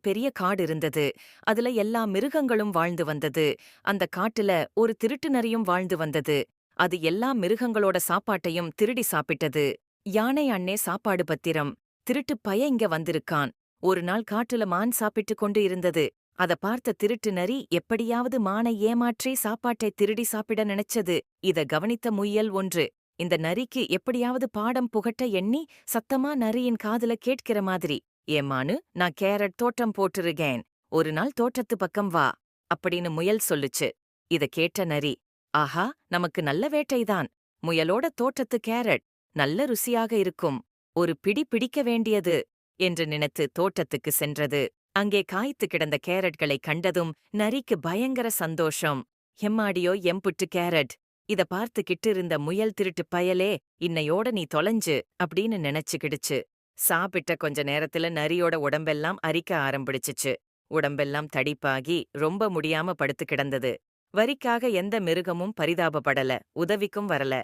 பெரிய காடு இருந்தது. அதுல எல்லா மிருகங்களும் வாழ்ந்து வந்தது. அந்த காட்டுல ஒரு திருட்டு நரியும் வாழ்ந்து வந்தது. அது எல்லா மிருகங்களோட சாப்பாட்டையும் திருடி சாப்பிட்டது. யானை அண்ணே சாப்பாடு பத்திரம். திருட்டு பய இங்க வந்திருக்கான். ஒரு நாள் காட்டுல மான் சாப்பிட்டுக் கொண்டு இருந்தது. அத பார்த்த திருட்டு நரி எப்படியாவது மானை ஏமாற்றி சாப்பாட்டை திருடி சாப்பிட நினைச்சது. இத கவனித்த முயல் ஒன்று இந்த நரிக்கு எப்படியாவது பாடம் புகட்ட எண்ணி சத்தமா நரியின் காதுல கேட்கிற மாதிரி. ஏமானு நான் கேரட் தோட்டம் போட்டிருக்கேன். ஒரு நாள் தோட்டத்து பக்கம் வா அப்படின்னு முயல் சொல்லுச்சு. இத கேட்ட நரி ஆஹா நமக்கு நல்ல வேட்டைதான் முயலோட தோட்டத்து கேரட் நல்ல ருசியாக இருக்கும். ஒரு பிடி பிடிக்க வேண்டியது என்று நினைத்து தோட்டத்துக்கு சென்றது. அங்கே காய்த்து கிடந்த கேரட்களை கண்டதும் நரிக்கு பயங்கர சந்தோஷம். எம்மாடியோ எம்புட்டு கேரட். இத பார்த்துக்கிட்டு இருந்த முயல் திருட்டு பயலே இன்னையோட நீ தொலைஞ்சு அப்படின்னு நினைச்சுக்கிடுச்சு. சாப்பிட்ட கொஞ்ச நேரத்துல நரியோட உடம்பெல்லாம் அரிக்க ஆரம்பிடிச்சுச்சு உடம்பெல்லாம் தடிப்பாகி ரொம்ப முடியாம படுத்து கிடந்தது. வரிக்காக எந்த மிருகமும் பரிதாபப்படல உதவிக்கும் வரல.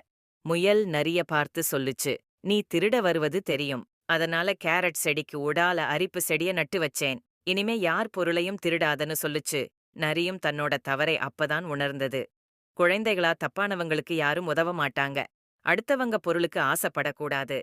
முயல் நரிய பார்த்து சொல்லுச்சு நீ திருட வருவது தெரியும். அதனால கேரட் செடிக்கு உடால அரிப்பு செடிய நட்டு வச்சேன். இனிமே யார் பொருளையும் திருடாதன்னு சொல்லுச்சு. நரியும் தன்னோட தவறை அப்பதான் உணர்ந்தது. குழந்தைகளா தப்பானவங்களுக்கு யாரும் உதவ மாட்டாங்க. அடுத்தவங்க பொருளுக்கு ஆசைப்படக்கூடாது.